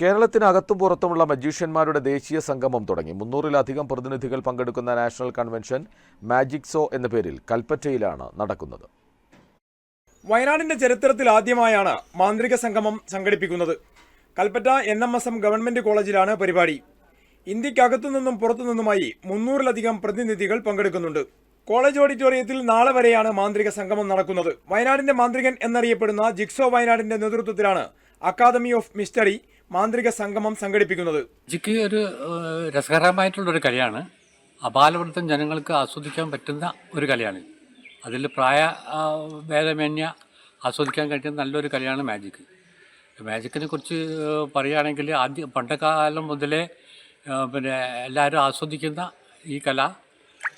കേരളത്തിനകത്തും പുറത്തുമുള്ള മജീഷ്യന്മാരുടെ ദേശീയ സംഗമം തുടങ്ങി. മുന്നൂറിലധികം പ്രതിനിധികൾ പങ്കെടുക്കുന്ന നാഷണൽ കൺവെൻഷൻ മാജിക് സോ എന്ന പേരിൽ കൽപ്പറ്റയിലാണ് നടക്കുന്നത്. വയനാടിന്റെ ചരിത്രത്തിൽ ആദ്യമായാണ് മാന്ത്രിക സംഗമം സംഘടിപ്പിക്കുന്നത്. Kalpetta N M S M government കോളേജിലാണ് പരിപാടി. ഇന്ത്യക്കകത്തു നിന്നും പുറത്തു നിന്നുമായി മുന്നൂറിലധികം പ്രതിനിധികൾ പങ്കെടുക്കുന്നുണ്ട്. കോളേജ് ഓഡിറ്റോറിയത്തിൽ നാളെ വരെയാണ് മാന്ത്രിക സംഗമം നടക്കുന്നത്. വയനാടിന്റെ മാന്ത്രികൻ എന്നറിയപ്പെടുന്ന ജിക്സോ വയനാടിന്റെ നേതൃത്വത്തിലാണ് അക്കാദമി ഓഫ് മിസ്റ്ററി മാന്ത്രിക സംഗമം സംഘടിപ്പിക്കുന്നത്. ജിക്ക് ഒരു രസകരമായിട്ടുള്ള ഒരു കലയാണ്. അപാലവൃത്തം ജനങ്ങൾക്ക് ആസ്വദിക്കാൻ പറ്റുന്ന ഒരു കലയാണ്. അതിൽ പ്രായ ഭേദമേന്യ ആസ്വദിക്കാൻ കഴിയുന്ന നല്ലൊരു കലയാണ് മാജിക്. മാജിക്കിനെ കുറിച്ച് പറയുകയാണെങ്കിൽ ആദ്യ പണ്ടക്കാലം മുതലേ പിന്നെ എല്ലാവരും ആസ്വദിക്കുന്ന ഈ കല.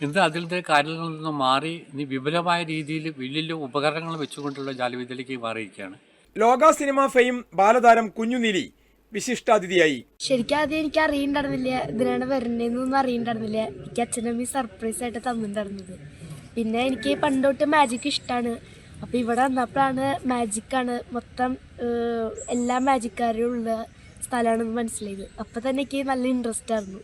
ഇന്ന് അതിന്റെ കാര്യങ്ങളിൽ നിന്ന് മാറി ഇനി വിപുലമായ രീതിയിൽ വലിയ ഉപകരണങ്ങൾ വെച്ചുകൊണ്ടുള്ള ജാലവിദ്യയിലേക്ക് മാറിയിരിക്കുകയാണ്. ലോക സിനിമ ഫെയിം ബാലതാരം കുഞ്ഞുനീലി. വിശിഷ്ടാതിഥിയായി. ശരിക്കും അത് എനിക്ക് അറിയണ്ടായിരുന്നില്ല. ഇതിനാണ് വരണ്ടെന്നൊന്നും അറിയണ്ടായിരുന്നില്ല. എനിക്ക് അച്ഛനമ്മ സർപ്രൈസ് ആയിട്ട് തന്നിട്ടുണ്ടായിരുന്നത്. പിന്നെ എനിക്ക് പണ്ടോട്ട് മാജിക് ഇഷ്ടമാണ് അപ്പോൾ ഇവിടെ വന്നപ്പോഴാണ് മാജിക്കാണ് മൊത്തം എല്ലാ മാജിക്കാരും ഉള്ള സ്ഥലമാണെന്ന് മനസ്സിലായത്. അപ്പോൾ തന്നെ എനിക്ക് നല്ല ഇൻട്രസ്റ്റ് ആയിരുന്നു.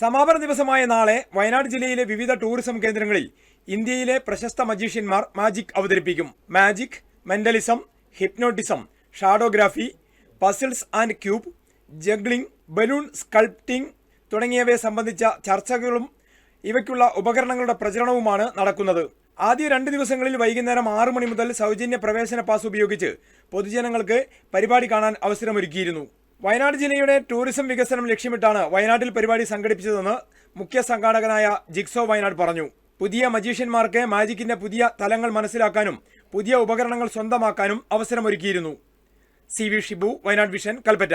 സമാപന ദിവസമായ നാളെ വയനാട് ജില്ലയിലെ വിവിധ ടൂറിസം കേന്ദ്രങ്ങളിൽ ഇന്ത്യയിലെ പ്രശസ്ത മജീഷ്യന്മാർ മാജിക് അവതരിപ്പിക്കും. Magic mentalism hypnotism shadowgraphy puzzles and cube juggling balloon sculpting തുടങ്ങിയവയെ സംബന്ധിച്ച ചർച്ചകളും ഇവയ്ക്കുള്ള ഉപകരണങ്ങളുടെ പ്രചരണവുമാണ് നടക്കുന്നത്. ആദ്യ രണ്ട് ദിവസങ്ങളിൽ വൈകുന്നേരം ആറു മണി മുതൽ സൗജന്യ പ്രവേശന പാസ് ഉപയോഗിച്ച് പൊതുജനങ്ങൾക്ക് പരിപാടി കാണാൻ അവസരമൊരുക്കിയിരുന്നു. വയനാട് ജില്ലയുടെ ടൂറിസം വികസനം ലക്ഷ്യമിട്ടാണ് വയനാട്ടിൽ പരിപാടി സംഘടിപ്പിച്ചതെന്ന് മുഖ്യ സംഘാടകനായ ജിക്സോ വയനാട് പറഞ്ഞു. പുതിയ മജീഷ്യന്മാർക്ക് മാജിക്കിന്റെ പുതിയ തലങ്ങൾ മനസ്സിലാക്കാനും പുതിയ ഉപകരണങ്ങൾ സ്വന്തമാക്കാനും അവസരമൊരുക്കിയിരുന്നു. C V Shibu Wayanad vision Kalpetta.